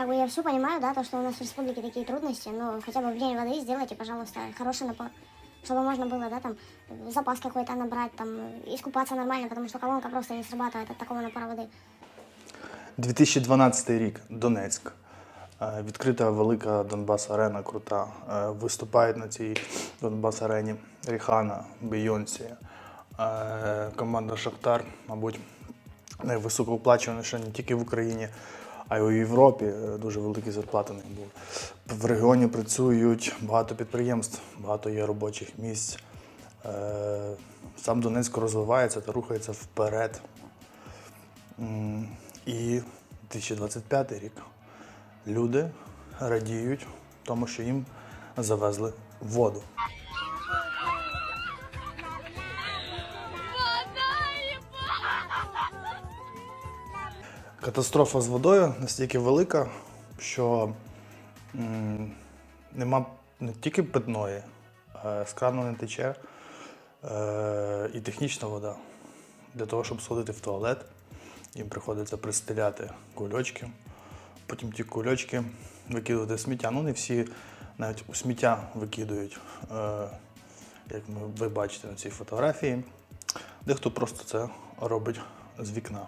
как бы я все понимаю, да, то, что у нас в республике такие трудности, но хотя бы в день воды сделайте, пожалуйста, хороший напор, чтобы можно было, да, там, запас какой-то набрать, там, искупаться нормально, потому что колонка просто не срабатывает от такого напора воды. 2012 рік, Донецьк. Е, Відкрита велика Донбас-арена, крута. Е, Виступають на цій Донбас-арені Ріхана, Бейонсі. Е, Команда Шахтар, мабуть, найвисокооплачуваніша не тільки в Україні, а й у Європі. Е, Дуже великі зарплати них були. В регіоні працюють багато підприємств, багато є робочих місць. Е, Сам Донецьк розвивається та рухається вперед. І 2025 рік люди радіють тому, що їм завезли воду. Катастрофа з водою настільки велика, що м, нема не тільки питної, а з крану не тече е, і технічна вода. Для того, щоб сходити в туалет, їм приходиться пристеляти кульочки, потім ті кульочки викидувати сміття. Ну, не всі навіть у сміття викидують, е, як ви бачите на цій фотографії. Дехто просто це робить з вікна.